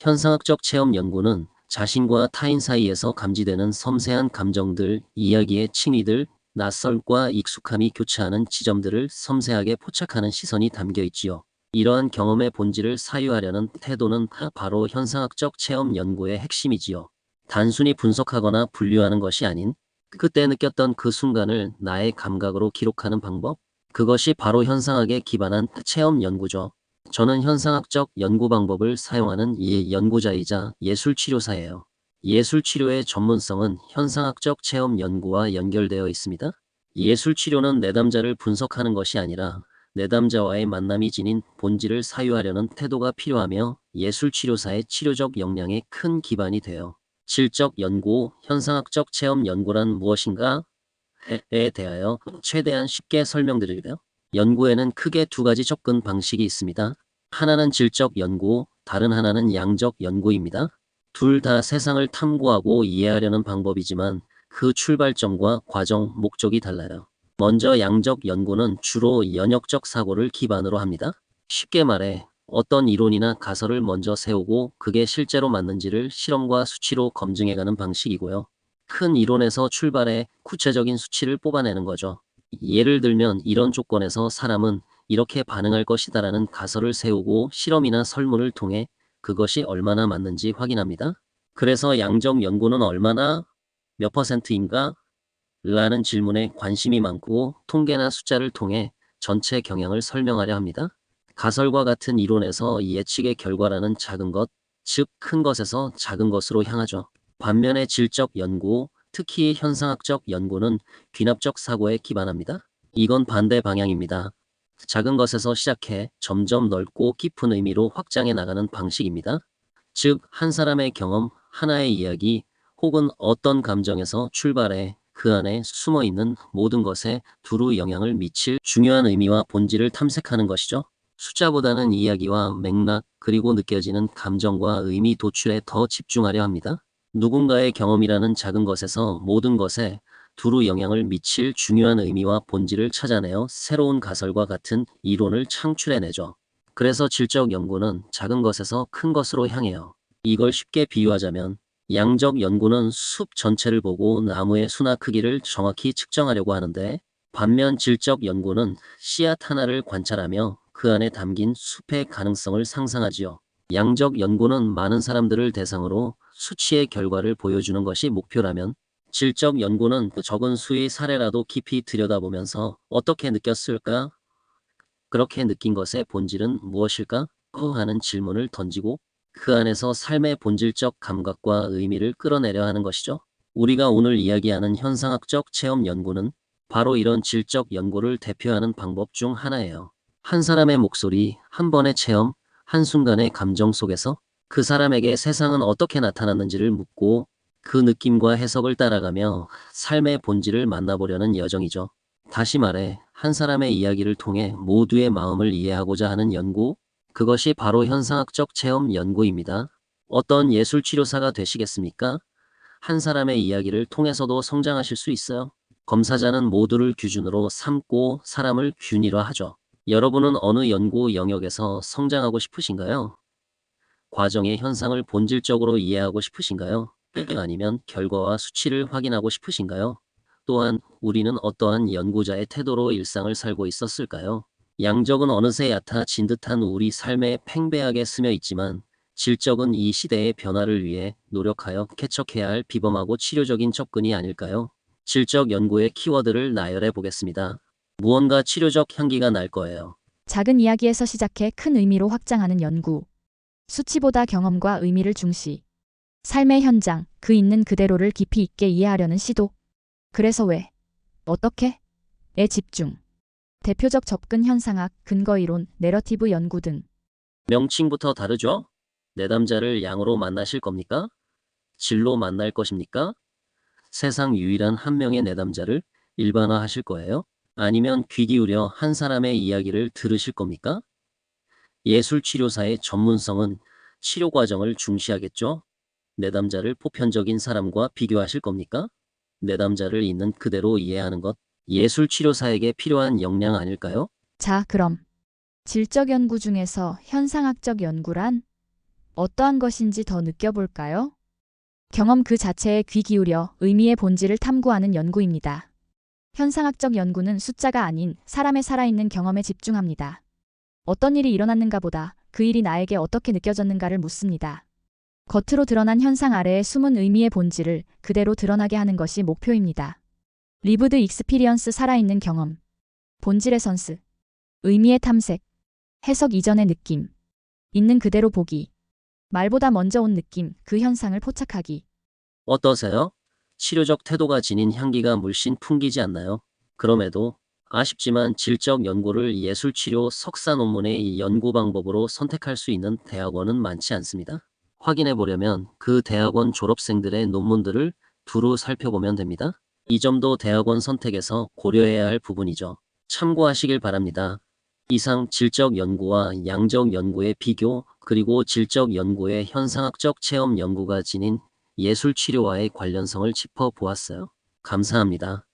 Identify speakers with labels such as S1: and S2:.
S1: 현상학적 체험 연구는 자신과 타인 사이에서 감지되는 섬세한 감정들, 이야기의 칭의들, 낯설과 익숙함이 교차하는 지점들을 섬세하게 포착하는 시선이 담겨 있지요. 이러한 경험의 본질을 사유하려는 태도는 바로 현상학적 체험 연구의 핵심이지요. 단순히 분석하거나 분류하는 것이 아닌 그때 느꼈던 그 순간을 나의 감각으로 기록하는 방법? 그것이 바로 현상학에 기반한 체험 연구죠. 저는 현상학적 연구 방법을 사용하는 이 연구자이자 예술치료사예요. 예술치료의 전문성은 현상학적 체험 연구와 연결되어 있습니다. 예술치료는 내담자를 분석하는 것이 아니라 내담자와의 만남이 지닌 본질을 사유하려는 태도가 필요하며 예술치료사의 치료적 역량에 큰 기반이 돼요. 질적 연구, 현상학적 체험 연구란 무엇인가? 에 대하여 최대한 쉽게 설명드릴게요. 연구에는 크게 두 가지 접근 방식이 있습니다. 하나는 질적 연구, 다른 하나는 양적 연구입니다. 둘 다 세상을 탐구하고 이해하려는 방법이지만 그 출발점과 과정, 목적이 달라요. 먼저 양적 연구는 주로 연역적 사고를 기반으로 합니다. 쉽게 말해 어떤 이론이나 가설을 먼저 세우고 그게 실제로 맞는지를 실험과 수치로 검증해가는 방식이고요. 큰 이론에서 출발해 구체적인 수치를 뽑아내는 거죠. 예를 들면 이런 조건에서 사람은 이렇게 반응할 것이다라는 가설을 세우고 실험이나 설문을 통해 그것이 얼마나 맞는지 확인합니다. 그래서 양적 연구는 얼마나 몇 퍼센트인가? 라는 질문에 관심이 많고 통계나 숫자를 통해 전체 경향을 설명하려 합니다. 가설과 같은 이론에서 예측의 결과라는 작은 것, 즉 큰 것에서 작은 것으로 향하죠. 반면에 질적 연구, 특히 현상학적 연구는 귀납적 사고에 기반합니다. 이건 반대 방향입니다. 작은 것에서 시작해 점점 넓고 깊은 의미로 확장해 나가는 방식입니다. 즉, 한 사람의 경험, 하나의 이야기, 혹은 어떤 감정에서 출발해 그 안에 숨어 있는 모든 것에 두루 영향을 미칠 중요한 의미와 본질을 탐색하는 것이죠. 숫자보다는 이야기와 맥락, 그리고 느껴지는 감정과 의미 도출에 더 집중하려 합니다. 누군가의 경험이라는 작은 것에서 모든 것에 두루 영향을 미칠 중요한 의미와 본질을 찾아내어 새로운 가설과 같은 이론을 창출해내죠. 그래서 질적 연구는 작은 것에서 큰 것으로 향해요. 이걸 쉽게 비유하자면 양적 연구는 숲 전체를 보고 나무의 수나 크기를 정확히 측정하려고 하는데 반면 질적 연구는 씨앗 하나를 관찰하며 그 안에 담긴 숲의 가능성을 상상하지요. 양적 연구는 많은 사람들을 대상으로 수치의 결과를 보여주는 것이 목표라면 질적 연구는 그 적은 수의 사례라도 깊이 들여다보면서 어떻게 느꼈을까? 그렇게 느낀 것의 본질은 무엇일까? 하는 질문을 던지고 그 안에서 삶의 본질적 감각과 의미를 끌어내려 하는 것이죠. 우리가 오늘 이야기하는 현상학적 체험 연구는 바로 이런 질적 연구를 대표하는 방법 중 하나예요. 한 사람의 목소리, 한 번의 체험, 한순간의 감정 속에서 그 사람에게 세상은 어떻게 나타났는지를 묻고 그 느낌과 해석을 따라가며 삶의 본질을 만나보려는 여정이죠. 다시 말해, 한 사람의 이야기를 통해 모두의 마음을 이해하고자 하는 연구, 그것이 바로 현상학적 체험 연구입니다. 어떤 예술 치료사가 되시겠습니까? 한 사람의 이야기를 통해서도 성장하실 수 있어요. 검사자는 모두를 기준으로 삼고 사람을 균일화하죠. 여러분은 어느 연구 영역에서 성장하고 싶으신가요? 과정의 현상을 본질적으로 이해하고 싶으신가요? 아니면 결과와 수치를 확인하고 싶으신가요? 또한 우리는 어떠한 연구자의 태도로 일상을 살고 있었을까요? 양적은 어느새 얕아 진 듯한 우리 삶에 팽배하게 스며 있지만 질적은 이 시대의 변화를 위해 노력하여 개척해야 할 비범하고 치료적인 접근이 아닐까요? 질적 연구의 키워드를 나열해 보겠습니다. 무언가 치료적 향기가 날 거예요.
S2: 작은 이야기에서 시작해 큰 의미로 확장하는 연구. 수치보다 경험과 의미를 중시. 삶의 현장, 그 있는 그대로를 깊이 있게 이해하려는 시도. 그래서 왜? 어떻게? 에 집중. 대표적 접근 현상학, 근거 이론, 내러티브 연구 등.
S1: 명칭부터 다르죠? 내담자를 양으로 만나실 겁니까? 질로 만날 것입니까? 세상 유일한 한 명의 내담자를 일반화하실 거예요? 아니면 귀 기울여 한 사람의 이야기를 들으실 겁니까? 예술치료사의 전문성은 치료 과정을 중시하겠죠? 내담자를 보편적인 사람과 비교하실 겁니까? 내담자를 있는 그대로 이해하는 것, 예술치료사에게 필요한 역량 아닐까요?
S2: 자, 그럼. 질적 연구 중에서 현상학적 연구란? 어떠한 것인지 더 느껴볼까요? 경험 그 자체에 귀 기울여 의미의 본질을 탐구하는 연구입니다. 현상학적 연구는 숫자가 아닌 사람의 살아있는 경험에 집중합니다. 어떤 일이 일어났는가 보다 그 일이 나에게 어떻게 느껴졌는가를 묻습니다. 겉으로 드러난 현상 아래의 숨은 의미의 본질을 그대로 드러나게 하는 것이 목표입니다. 리브드 익스피리언스 살아있는 경험. 본질의 선스. 의미의 탐색. 해석 이전의 느낌. 있는 그대로 보기. 말보다 먼저 온 느낌, 그 현상을 포착하기.
S1: 어떠세요? 치료적 태도가 지닌 향기가 물씬 풍기지 않나요? 그럼에도 아쉽지만 질적 연구를 예술치료 석사 논문의 이 연구 방법으로 선택할 수 있는 대학원은 많지 않습니다. 확인해 보려면 그 대학원 졸업생들의 논문들을 두루 살펴보면 됩니다. 이 점도 대학원 선택에서 고려해야 할 부분이죠. 참고하시길 바랍니다. 이상 질적 연구와 양적 연구의 비교, 그리고 질적 연구의 현상학적 체험 연구가 지닌 예술 치료와의 관련성을 짚어 보았어요. 감사합니다.